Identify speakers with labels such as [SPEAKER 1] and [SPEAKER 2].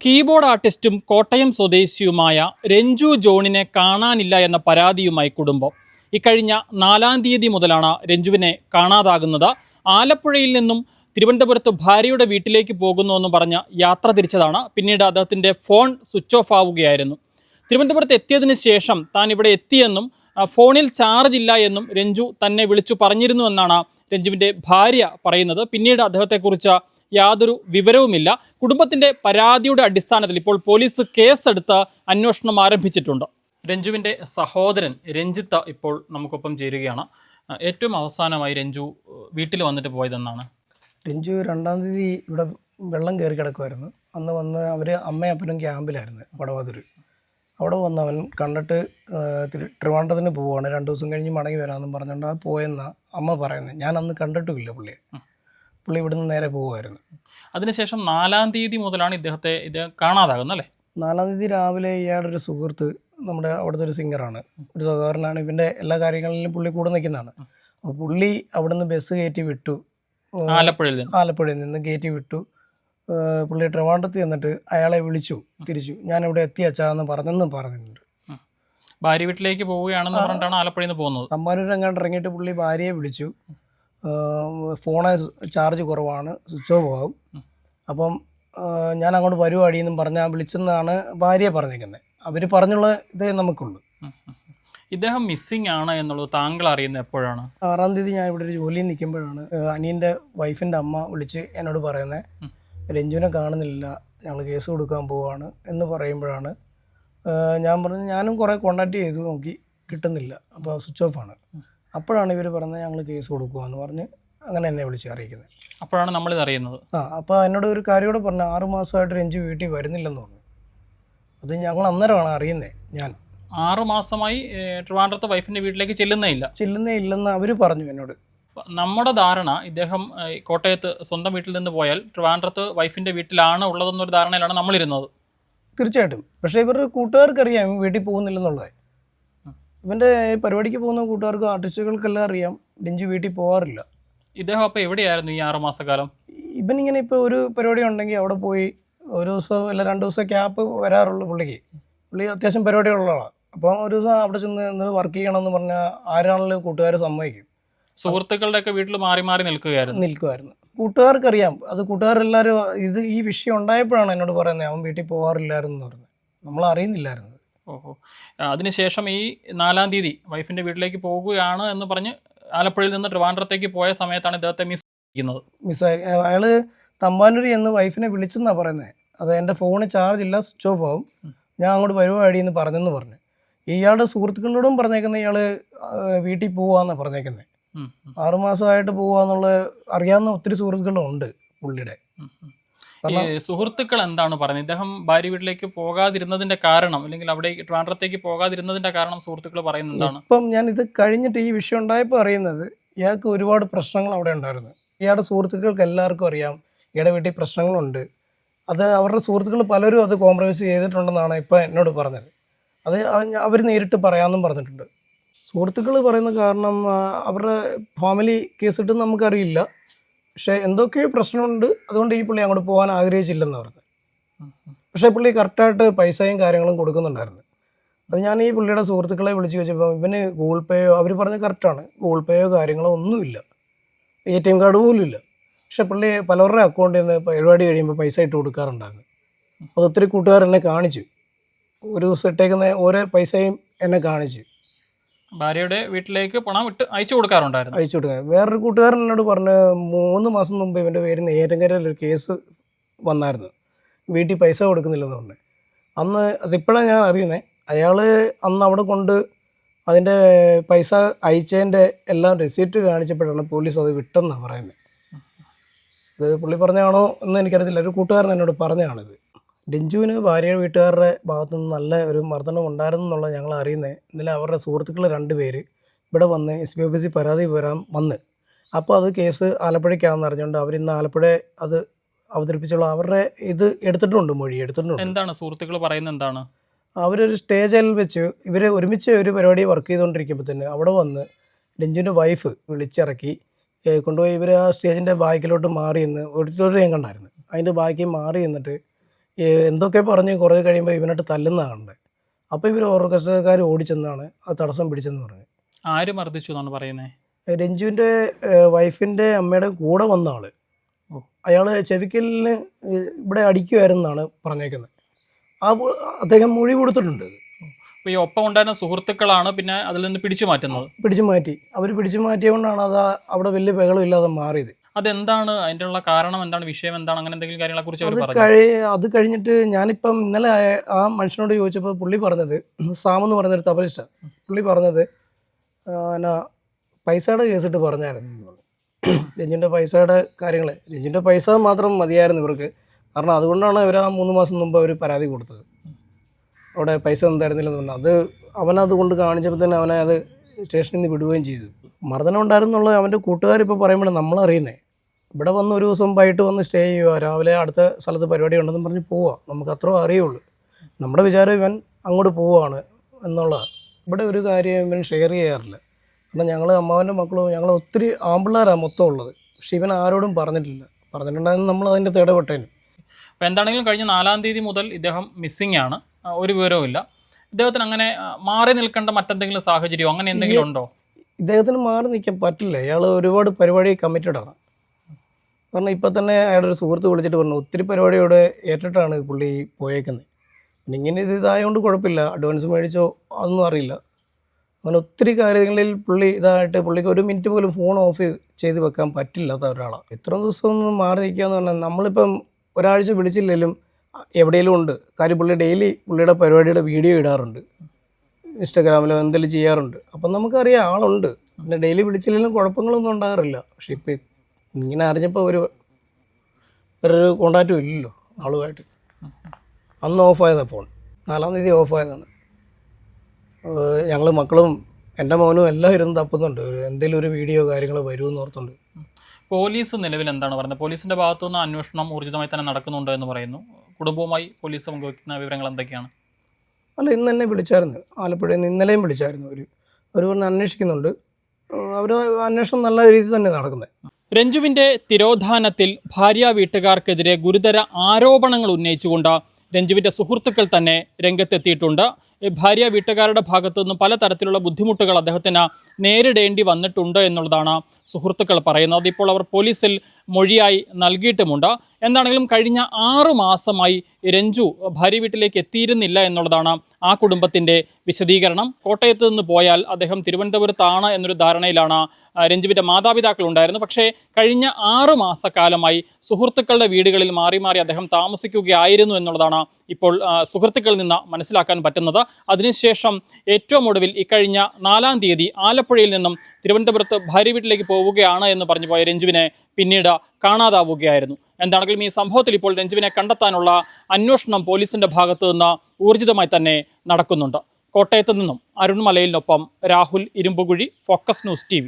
[SPEAKER 1] Keyboard ആർട്ടിസ്റ്റും കോട്ടയം സ്വദേശിയുമായ രഞ്ജു ജോണിനെ കാണാനില്ല എന്ന പരാതിയുമായി കുടുംബം. ഇക്കഴിഞ്ഞ നാലാം തീയതി മുതലാണ് രഞ്ജുവിനെ കാണാതാകുന്നത്. ആലപ്പുഴയിൽ നിന്നും തിരുവനന്തപുരത്ത് ഭാര്യയുടെ വീട്ടിലേക്ക് പോകുന്നുവെന്ന് പറഞ്ഞ് യാത്ര തിരിച്ചതാണ്. പിന്നീട് അദ്ദേഹത്തിന്റെ ഫോൺ സ്വിച്ച് ഓഫ് ആവുകയായിരുന്നു. തിരുവനന്തപുരത്ത് എത്തിയതിന് ശേഷം താൻ ഇവിടെ എത്തിയെന്നും ഫോണിൽ ചാർജ് ഇല്ല എന്നും രഞ്ജു തന്നെ വിളിച്ചു പറഞ്ഞിരുന്നു എന്നാണ് രഞ്ജുവിന്റെ ഭാര്യ പറയുന്നത്. പിന്നീട് അദ്ദേഹത്തെക്കുറിച്ച് യാതൊരു വിവരവുമില്ല. കുടുംബത്തിന്റെ പരാതിയുടെ അടിസ്ഥാനത്തിൽ ഇപ്പോൾ പോലീസ് കേസെടുത്ത് അന്വേഷണം ആരംഭിച്ചിട്ടുണ്ട്. രഞ്ജുവിന്റെ സഹോദരൻ രഞ്ജിത്ത ഇപ്പോൾ നമുക്കൊപ്പം ചേരുകയാണ്. ഏറ്റവും അവസാനമായി രഞ്ജു വീട്ടിൽ വന്നിട്ട് പോയതെന്നാണ്
[SPEAKER 2] രഞ്ജു രണ്ടാം തീയതി ഇവിടെ വെള്ളം കയറി കിടക്കുമായിരുന്നു അന്ന് വന്ന് അവർ അമ്മയും അപ്പനും ക്യാമ്പിലായിരുന്നു വടവാതൂർ അവിടെ വന്ന് അവൻ കണ്ടിട്ട് ട്രിവാൻഡ്രത്തിന് പോവുകയാണ് രണ്ട് ദിവസം കഴിഞ്ഞ് മടങ്ങി വരാമെന്നും പറഞ്ഞുകൊണ്ട് ആ പോയെന്നാണ് അമ്മ പറയുന്നത്. ഞാൻ അന്ന് കണ്ടിട്ടുമില്ല പുള്ളിയെ. പുള്ളി ഇവിടുന്ന് നേരെ പോകുമായിരുന്നു
[SPEAKER 1] അതിനുശേഷം നാലാം തീയതി മുതലാണ് ഇദ്ദേഹത്തെ ഇത് കാണാതാകുന്നത് അല്ലേ?
[SPEAKER 2] നാലാം തീയതി രാവിലെ ഇയാളുടെ ഒരു സുഹൃത്ത് നമ്മുടെ അവിടുത്തെ ഒരു സിംഗറാണ് ഒരു സഹോദരനാണ്. ഇവന്റെ എല്ലാ കാര്യങ്ങളിലും പുള്ളി കൂടെ നിൽക്കുന്നതാണ്. അപ്പോൾ പുള്ളി അവിടുന്ന് ബസ് കയറ്റി വിട്ടു.
[SPEAKER 1] ആലപ്പുഴയിൽ നിന്ന്.
[SPEAKER 2] ആലപ്പുഴയിൽ നിന്ന് കയറ്റി വിട്ടു. പുള്ളി ട്രിവാൻഡ്രത്ത് ചെന്നിട്ട് അയാളെ വിളിച്ചു തിരിച്ചു. ഞാൻ ഇവിടെ എത്തി അച്ചാന്ന് പറഞ്ഞെന്നും പറഞ്ഞിട്ടുണ്ട്.
[SPEAKER 1] ഭാര്യ വീട്ടിലേക്ക് പോവുകയാണെന്ന് പറഞ്ഞിട്ടാണ് ആലപ്പുഴയിൽ നിന്ന് പോകുന്നത്.
[SPEAKER 2] തമ്പാനൂർ എങ്ങാണ്ട് ഇറങ്ങിയിട്ട് പുള്ളി ഭാര്യയെ വിളിച്ചു. ഫോണ് ചാർജ് കുറവാണ് സ്വിച്ച് ഓഫ് ആകും. അപ്പം ഞാൻ അങ്ങോട്ട് വരുവാടിയെന്നും പറഞ്ഞാൽ വിളിച്ചെന്നാണ് ഭാര്യയെ പറഞ്ഞിരിക്കുന്നത് അവർ പറഞ്ഞുള്ള ഇതേ നമുക്കുള്ളൂ.
[SPEAKER 1] ഇദ്ദേഹം മിസ്സിംഗ് ആണ് എന്നുള്ളത് താങ്കൾ അറിയുന്നത് എപ്പോഴാണ്?
[SPEAKER 2] ആറാം തീയതി ഞാൻ ഇവിടെ ഒരു ജോലിയിൽ നിൽക്കുമ്പോഴാണ് അനിയന്റെ വൈഫിന്റെ അമ്മ വിളിച്ച് എന്നോട് പറയുന്നത്. രഞ്ജുവിനെ കാണുന്നില്ല ഞങ്ങൾ കേസ് കൊടുക്കാൻ പോവാണ് എന്ന് പറയുമ്പോഴാണ് ഞാൻ പറഞ്ഞു ഞാനും കുറേ കോണ്ടാക്ട് ചെയ്തു നോക്കി കിട്ടുന്നില്ല. അപ്പോൾ സ്വിച്ച് ഓഫ് ആണ്. അപ്പോഴാണ് ഇവർ പറഞ്ഞത് ഞങ്ങൾ കേസ് കൊടുക്കുവാന്ന് പറഞ്ഞ് അങ്ങനെ എന്നെ വിളിച്ച് അറിയിക്കുന്നത്.
[SPEAKER 1] അപ്പോഴാണ് നമ്മളിത് അറിയുന്നത്.
[SPEAKER 2] ആ അപ്പോൾ എന്നോട് ഒരു കാര്യം കൂടെ പറഞ്ഞു ആറ് മാസമായിട്ട് രഞ്ജു വീട്ടിൽ വരുന്നില്ലെന്ന് പറഞ്ഞു. അത് ഞങ്ങൾ അന്നേരമാണ് അറിയുന്നത് ഞാൻ.
[SPEAKER 1] ആറു മാസമായി ട്രിവാൻഡ്രത്ത് വൈഫിന്റെ വീട്ടിലേക്ക് ചെല്ലുന്നേ ഇല്ല.
[SPEAKER 2] ചെല്ലുന്നേ ഇല്ലെന്ന് അവർ പറഞ്ഞു എന്നോട്.
[SPEAKER 1] നമ്മുടെ ധാരണ ഇദ്ദേഹം കോട്ടയത്ത് സ്വന്തം വീട്ടിൽ നിന്ന് പോയാൽ ട്രിവാൻഡ്രത്ത് വൈഫിന്റെ വീട്ടിലാണ് ഉള്ളതെന്നൊരു ധാരണയിലാണ് നമ്മളിരുന്നത്.
[SPEAKER 2] തീർച്ചയായിട്ടും. പക്ഷേ ഇവരുടെ കൂട്ടുകാർക്കറിയാം വീട്ടിൽ പോകുന്നില്ലെന്നുള്ളത്. ഇവന്റെ പരിപാടിക്ക് പോകുന്ന കൂട്ടുകാർക്ക് ആർട്ടിസ്റ്റുകൾക്കെല്ലാം അറിയാം. ഡെഞ്ചു വീട്ടിൽ പോകാറില്ല
[SPEAKER 1] ഇദ്ദേഹം അപ്പോൾ എവിടെയായിരുന്നു ഈ ആറു മാസക്കാലം?
[SPEAKER 2] ഇവൻ ഇങ്ങനെ ഇപ്പോൾ ഒരു പരിപാടി ഉണ്ടെങ്കിൽ അവിടെ പോയി ഒരു ദിവസം അല്ല രണ്ട് ദിവസം ക്യാപ്പ് വരാറുള്ളൂ പുള്ളിക്ക്. പുള്ളി അത്യാവശ്യം പരിപാടികളുള്ള ആളാണ് അപ്പോൾ ഒരു ദിവസം അവിടെ ചെന്ന് നിന്ന് വർക്ക് ചെയ്യണമെന്ന് പറഞ്ഞാൽ ആരാണെങ്കിലും കൂട്ടുകാർ സമ്മതിക്കും.
[SPEAKER 1] സുഹൃത്തുക്കളുടെ ഒക്കെ വീട്ടിൽ മാറി മാറി നിൽക്കുകയായിരുന്നു.
[SPEAKER 2] നിൽക്കുമായിരുന്നു കൂട്ടുകാർക്കറിയാം. അത് കൂട്ടുകാരെല്ലാവരും ഇത് ഈ വിഷയം ഉണ്ടായപ്പോഴാണ് എന്നോട് പറയുന്നത് അവൻ വീട്ടിൽ പോകാറില്ലായിരുന്നു എന്ന് പറഞ്ഞത്. നമ്മൾ അറിയുന്നില്ലായിരുന്നു
[SPEAKER 1] ഓഹോ. അതിനുശേഷം ഈ നാലാം തീയതി വൈഫിന്റെ വീട്ടിലേക്ക് പോകുകയാണ് എന്ന് പറഞ്ഞ് ആലപ്പുഴയിൽ നിന്ന് ട്രിവാൻഡ്രത്തേക്ക് പോയ സമയത്താണ് ഇദ്ദേഹത്തെ മിസ് ചെയ്യുന്നത്
[SPEAKER 2] മിസ്സായി അയാൾ തമ്പാനൂരി എന്ന് വൈഫിനെ വിളിച്ചെന്നാണ് പറയുന്നത് അത് എന്റെ ഫോണിൽ ചാർജ് ഇല്ല സ്വിച്ച് ഓഫ് ആവും. ഞാൻ അങ്ങോട്ട് വരുവാടി എന്ന് പറഞ്ഞെന്ന് പറഞ്ഞു. ഇയാളുടെ സുഹൃത്തുക്കളോടും പറഞ്ഞേക്കുന്നത് ഇയാൾ വീട്ടിൽ പോവാന്നാണ് പറഞ്ഞേക്കുന്നത് ആറുമാസമായിട്ട് പോവാന്നുള്ള അറിയാവുന്ന ഒത്തിരി സുഹൃത്തുക്കളുണ്ട് പുള്ളിയുടെ.
[SPEAKER 1] സുഹൃത്തുക്കൾ എന്താണ് പറയുന്നത്? ഇദ്ദേഹം ഭാര്യ വീട്ടിലേക്ക് പോകാതിരുന്നതിന്റെ കാരണം അല്ലെങ്കിൽ അവിടെ ട്രാൻഡ്രത്തേക്ക് പോകാതിരുന്നതിന്റെ കാരണം സുഹൃത്തുക്കൾ പറയുന്നത് എന്താണ്?
[SPEAKER 2] ഇപ്പം ഞാൻ ഇത് കഴിഞ്ഞിട്ട് ഈ വിഷയം ഉണ്ടായപ്പോൾ അറിയുന്നത് ഇയാൾക്ക് ഒരുപാട് പ്രശ്നങ്ങൾ അവിടെ ഉണ്ടായിരുന്നു. ഇയാളുടെ സുഹൃത്തുക്കൾക്ക് എല്ലാവർക്കും അറിയാം. ഇയാളുടെ വീട്ടിൽ പ്രശ്നങ്ങളുണ്ട്. അത് അവരുടെ സുഹൃത്തുക്കൾ പലരും അത് കോംപ്രമൈസ് ചെയ്തിട്ടുണ്ടെന്നാണ് ഇപ്പം എന്നോട് പറഞ്ഞത്. അത് അവർ നേരിട്ട് പറയാമെന്നും പറഞ്ഞിട്ടുണ്ട്. സുഹൃത്തുക്കൾ പറയുന്ന കാരണം അവരുടെ ഫാമിലി കേസ് നമുക്കറിയില്ല. പക്ഷേ എന്തൊക്കെയോ പ്രശ്നമുണ്ട്. അതുകൊണ്ട് ഈ പുള്ളി അങ്ങോട്ട് പോകാൻ ആഗ്രഹിച്ചില്ലെന്ന്
[SPEAKER 1] ഉം.
[SPEAKER 2] പക്ഷേ പുള്ളി കറക്റ്റായിട്ട് പൈസയും കാര്യങ്ങളും കൊടുക്കുന്നുണ്ടായിരുന്നു. അത് ഞാൻ ഈ പുള്ളിയുടെ സുഹൃത്തുക്കളെ വിളിച്ച് ചോദിച്ചപ്പോൾ ഇവന് ഗൂഗിൾ പേയോ അവർ പറഞ്ഞ കറക്റ്റാണ്. ഗൂഗിൾ പേയോ കാര്യങ്ങളോ ഒന്നുമില്ല. എ ടി എം കാർഡ് പോലും ഇല്ല. പക്ഷെ പുള്ളി പലവരുടെ അക്കൗണ്ടിൽ നിന്ന് പരിപാടി കഴിയുമ്പോൾ പൈസ ഇട്ട് കൊടുക്കാറുണ്ടായിരുന്നു. അത് ഒത്തിരി കൂട്ടുകാർ എന്നെ കാണിച്ചു. ഒരു ദിവസം ഇട്ടേക്കുന്ന ഓരോ പൈസയും എന്നെ കാണിച്ചു.
[SPEAKER 1] ഭാര്യയുടെ വീട്ടിലേക്ക് പണം ഇട്ട് അയച്ചു കൊടുക്കാറുണ്ടായിരുന്നു.
[SPEAKER 2] അയച്ചു കൊടുക്കാൻ. വേറൊരു കൂട്ടുകാരൻ എന്നോട് പറഞ്ഞ മൂന്ന് മാസം മുമ്പ് ഇവന്റെ പേര് നേരങ്കരയിൽ ഒരു കേസ് വന്നായിരുന്നു. വീട്ടിൽ പൈസ കൊടുക്കുന്നില്ലെന്ന് പറഞ്ഞു. അന്ന് അതിപ്പോഴാണ് ഞാൻ അറിയുന്നത് അയാൾ അന്ന് അവിടെ കൊണ്ട് അതിന്റെ പൈസ അയച്ചതിന്റെ എല്ലാം റെസീപ്റ്റ് കാണിച്ചപ്പോഴാണ് പോലീസ് അത് വിട്ടെന്നാണ് പറയുന്നത് ഇത് പുള്ളി പറഞ്ഞാണോ എന്ന് എനിക്കറിയത്തില്ല. ഒരു കൂട്ടുകാരൻ എന്നോട് പറഞ്ഞതാണിത്. ഡെഞ്ചുവിന് ഭാര്യ വീട്ടുകാരുടെ ഭാഗത്തു നിന്ന് നല്ല ഒരു മർദ്ദനം ഉണ്ടായിരുന്നു എന്നുള്ളത് ഞങ്ങൾ അറിയുന്നത്. ഇന്നലെ അവരുടെ സുഹൃത്തുക്കൾ രണ്ട് പേര് ഇവിടെ വന്ന് എസ് ബി ഓഫീസിൽ പരാതി വരാൻ വന്ന്. അപ്പോൾ അത് കേസ് ആലപ്പുഴയ്ക്കാണെന്ന് അറിഞ്ഞുകൊണ്ട് അവർ ഇന്ന് ആലപ്പുഴ അത് അവതരിപ്പിച്ചുള്ള അവരുടെ ഇത് എടുത്തിട്ടുണ്ട് മൊഴി എടുത്തിട്ടുണ്ട്.
[SPEAKER 1] എന്താണ്? സുഹൃത്തുക്കൾ പറയുന്നത് എന്താണ്?
[SPEAKER 2] അവരൊരു സ്റ്റേജിൽ വെച്ച് ഇവർ ഒരുമിച്ച് ഒരു പരിപാടി വർക്ക് ചെയ്തുകൊണ്ടിരിക്കുമ്പോൾ തന്നെ അവിടെ വന്ന് രഞ്ജുവിന്റെ വൈഫ് വിളിച്ചിറക്കി കൊണ്ടുപോയി ഇവർ ആ സ്റ്റേജിന്റെ ബാക്കിലോട്ട് മാറി നിന്ന് ഓഡിറ്റോറിയം കണ്ടായിരുന്നു. അതിന്റെ ബാക്കി മാറി നിന്നിട്ട് എന്തൊക്കെ പറഞ്ഞ് കുറേ കഴിയുമ്പോൾ ഇവനായിട്ട് തല്ലുന്നതാണ് അപ്പോൾ ഇവർ ഓർക്കസ്ട്രക്കാർ ഓടിച്ചെന്നാണ് ആ തടസ്സം പിടിച്ചെന്ന് പറഞ്ഞു.
[SPEAKER 1] ആര് മർദ്ദിച്ചു എന്നാണ് പറയുന്നത്
[SPEAKER 2] രഞ്ജുവിന്റെ വൈഫിന്റെ അമ്മയുടെ കൂടെ വന്ന
[SPEAKER 1] ആൾ.
[SPEAKER 2] അയാൾ ചെവിക്കലിന് ഇവിടെ അടിക്കുമായിരുന്നാണ് പറഞ്ഞേക്കുന്നത്. ആ അദ്ദേഹം മൊഴി കൊടുത്തിട്ടുണ്ട്.
[SPEAKER 1] അപ്പോൾ ഈ ഒപ്പം ഉണ്ടായിരുന്ന സുഹൃത്തുക്കളാണ് പിന്നെ അതിൽ നിന്ന് പിടിച്ചു മാറ്റുന്നത്.
[SPEAKER 2] പിടിച്ചു മാറ്റി. അവർ പിടിച്ചു മാറ്റിയതുകൊണ്ടാണ് അത് അവിടെ വലിയ ബഹളം ഇല്ലാതെ മാറിയത്.
[SPEAKER 1] അതെന്താണ്? അതിന്റെ ഉള്ള കാരണം എന്താണ്? വിഷയം എന്താണ്? അങ്ങനെ എന്തെങ്കിലും കാര്യങ്ങളെ കുറിച്ച് അവർ
[SPEAKER 2] അത്
[SPEAKER 1] പറഞ്ഞു?
[SPEAKER 2] കഴി അത് കഴിഞ്ഞിട്ട് ഞാനിപ്പം ഇന്നലെ ആ- മനുഷ്യനോട് ചോദിച്ചപ്പോൾ പുള്ളി പറഞ്ഞത് സാം എന്ന് പറയുന്നൊരു തപലിസ്റ്റ പുള്ളി പറഞ്ഞത് ആ, എന്നാ പൈസയുടെ കേസിട്ട് പറഞ്ഞായിരുന്നു എന്ന് പറഞ്ഞു. പൈസയുടെ കാര്യങ്ങൾ രഞ്ജിന്റെ പൈസ മാത്രം മതിയായിരുന്നു ഇവർക്ക്. കാരണം അതുകൊണ്ടാണ് ഇവർ ആ മൂന്ന് മാസം മുമ്പ് അവർ പരാതി കൊടുത്തത്. അവിടെ പൈസ ഒന്നും തരുന്നില്ലെന്ന് പറഞ്ഞു. അത് അവനത് കൊണ്ട് കാണിച്ചപ്പോൾ തന്നെ അവനെ അത് സ്റ്റേഷനിൽ നിന്ന് വിടുകയും ചെയ്തു. മർദ്ദനം ഉണ്ടായിരുന്നുള്ള അവന്റെ കൂട്ടുകാരിപ്പോൾ പറയുമ്പോൾ നമ്മളറിയുന്നേ. ഇവിടെ വന്ന് ഒരു ദിവസം വൈകിട്ട് വന്ന് സ്റ്റേ ചെയ്യുക രാവിലെ അടുത്ത സ്ഥലത്ത് പരിപാടി ഉണ്ടെന്ന് പറഞ്ഞ് പോവുക. നമുക്ക് അത്ര അറിയുള്ളൂ. നമ്മുടെ വിചാരം ഇവൻ അങ്ങോട്ട് പോവുകയാണ് എന്നുള്ളതാണ് ഇവിടെ ഒരു കാര്യം ഇവൻ ഷെയർ ചെയ്യാറില്ല. കാരണം ഞങ്ങൾ അമ്മാവന്റെ മക്കളും ഞങ്ങൾ ഒത്തിരി ആമ്പിള്ളേരാണ് മൊത്തം ഉള്ളത്. പക്ഷെ ഇവൻ ആരോടും പറഞ്ഞിട്ടില്ല. പറഞ്ഞിട്ടുണ്ടായിരുന്നു നമ്മൾ അതിന്റെ തേടപെട്ടേനും.
[SPEAKER 1] അപ്പോൾ എന്താണെങ്കിലും കഴിഞ്ഞ നാലാം തീയതി മുതൽ ഇദ്ദേഹം മിസ്സിംഗ് ആണ്. ഒരു വിവരവും ഇല്ല. ഇദ്ദേഹത്തിന് അങ്ങനെ മാറി നിൽക്കേണ്ട മറ്റെന്തെങ്കിലും സാഹചര്യമോ അങ്ങനെ എന്തെങ്കിലും ഉണ്ടോ?
[SPEAKER 2] ഇദ്ദേഹത്തിന് മാറി നിൽക്കാൻ പറ്റില്ല. ഇയാൾ ഒരുപാട് പരിപാടി കമ്മിറ്റഡ് കാരണം ഇപ്പം തന്നെ അയാളുടെ ഒരു സുഹൃത്ത് വിളിച്ചിട്ട് പറഞ്ഞു ഒത്തിരി പരിപാടിയോടെ ഏറ്റിട്ടാണ് പുള്ളി പോയേക്കുന്നത് പിന്നെ ഇങ്ങനെ ഇത് ഇതായതുകൊണ്ട് കുഴപ്പമില്ല. അഡ്വാൻസ് മേടിച്ചോ അതൊന്നും അറിയില്ല. അങ്ങനെ ഒത്തിരി കാര്യങ്ങളിൽ പുള്ളി ഇതായിട്ട് പുള്ളിക്ക് ഒരു മിനിറ്റ് പോലും ഫോൺ ഓഫ് ചെയ്ത് വെക്കാൻ പറ്റില്ലാത്ത ഒരാളാണ് ഇത്ര ദിവസം ഒന്ന് മാറി നിൽക്കുക എന്ന് പറഞ്ഞാൽ നമ്മളിപ്പം ഒരാഴ്ച വിളിച്ചില്ലെങ്കിലും എവിടെയെങ്കിലും ഉണ്ട്. കാര്യം പുള്ളി ഡെയിലി പുള്ളിയുടെ പരിപാടിയുടെ വീഡിയോ ഇടാറുണ്ട്. ഇൻസ്റ്റാഗ്രാമിലോ എന്തെങ്കിലും ചെയ്യാറുണ്ട്. അപ്പം നമുക്കറിയാം ആളുണ്ട്. പിന്നെ ഡെയിലി വിളിച്ചില്ലെങ്കിലും കുഴപ്പങ്ങളൊന്നും ഉണ്ടാകാറില്ല. പക്ഷേ ഇപ്പം ഇങ്ങനെ അറിഞ്ഞപ്പോൾ ഒരു ഒരു കോണ്ടാക്റ്റും ഇല്ലല്ലോ ആളുമായിട്ട്. അന്ന് ഓഫായതാണ് ഫോൺ നാലാം തീയതി ഓഫായതാണ് ഞങ്ങൾ മക്കളും എന്റെ മോനും എല്ലാം ഇരുന്ന് തപ്പുന്നുണ്ട്. ഒരു എന്തെങ്കിലും ഒരു വീഡിയോ കാര്യങ്ങൾ വരുമെന്ന് ഓർത്തുണ്ട്.
[SPEAKER 1] പോലീസ് നിലവിൽ എന്താണ് പറയുന്നത്? പോലീസിന്റെ ഭാഗത്തു നിന്ന് അന്വേഷണം ഊർജിതമായി തന്നെ നടക്കുന്നുണ്ട് എന്ന് പറയുന്നു. കുടുംബവുമായി പോലീസ് പങ്കുവയ്ക്കുന്ന വിവരങ്ങൾ എന്തൊക്കെയാണ്?
[SPEAKER 2] അല്ല ഇന്ന് തന്നെ വിളിച്ചായിരുന്നു. ആലപ്പുഴയിൽ നിന്ന് ഇന്നലെയും വിളിച്ചായിരുന്നു. അവർ അവർ പറഞ്ഞ് അന്വേഷിക്കുന്നുണ്ട്. അവർ അന്വേഷണം നല്ല രീതിയിൽ തന്നെ നടക്കുന്നത്
[SPEAKER 1] രഞ്ജുവിന്റെ തിരോധാനത്തിൽ ഭാര്യ വീട്ടുകാർക്കെതിരെ ഗുരുതര ആരോപണങ്ങൾ ഉന്നയിച്ചുകൊണ്ട് രഞ്ജുവിന്റെ സുഹൃത്തുക്കൾ തന്നെ രംഗത്തെത്തിയിട്ടുണ്ട്. ഭാര്യ വീട്ടുകാരുടെ ഭാഗത്തു നിന്നും പലതരത്തിലുള്ള ബുദ്ധിമുട്ടുകൾ അദ്ദേഹത്തിന് നേരിടേണ്ടി വന്നിട്ടുണ്ട് എന്നുള്ളതാണ് സുഹൃത്തുക്കൾ പറയുന്നത്. ഇപ്പോൾ അവർ പോലീസിൽ മൊഴിയായി നൽകിയിട്ടുമുണ്ട്. എന്താണെങ്കിലും കഴിഞ്ഞ ആറു മാസമായി രഞ്ജു ഭാര്യ വീട്ടിലേക്ക് എത്തിയിരുന്നില്ല എന്നുള്ളതാണ് ആ കുടുംബത്തിന്റെ വിശദീകരണം. കോട്ടയത്ത് നിന്ന് പോയാൽ അദ്ദേഹം തിരുവനന്തപുരത്താണ് എന്നൊരു ധാരണയിലാണ് രഞ്ജുവിന്റെ മാതാപിതാക്കളുണ്ടായിരുന്നു പക്ഷേ കഴിഞ്ഞ ആറു മാസക്കാലമായി സുഹൃത്തുക്കളുടെ വീടുകളിൽ മാറി മാറി അദ്ദേഹം താമസിക്കുകയായിരുന്നു എന്നുള്ളതാണ് ഇപ്പോൾ സുഹൃത്തുക്കളിൽ നിന്ന് മനസ്സിലാക്കാൻ പറ്റുന്നത്. അതിനുശേഷം ഏറ്റവും ഒടുവിൽ ഇക്കഴിഞ്ഞ നാലാം തീയതി ആലപ്പുഴയിൽ നിന്നും തിരുവനന്തപുരത്ത് ഭാര്യ വീട്ടിലേക്ക് പോവുകയാണ് എന്ന് പറഞ്ഞു പോയ രഞ്ജുവിനെ പിന്നീട് കാണാതാവുകയായിരുന്നു. എന്താണെങ്കിലും ഈ സംഭവത്തിൽ ഇപ്പോൾ രഞ്ജുവിനെ കണ്ടെത്താനുള്ള അന്വേഷണം പോലീസിന്റെ ഭാഗത്തു നിന്ന് ഊർജിതമായി തന്നെ നടക്കുന്നുണ്ട്. കോട്ടയത്ത് നിന്നും അരുൺമലയിലിനൊപ്പം Rahul Irumpukuzhi focus news T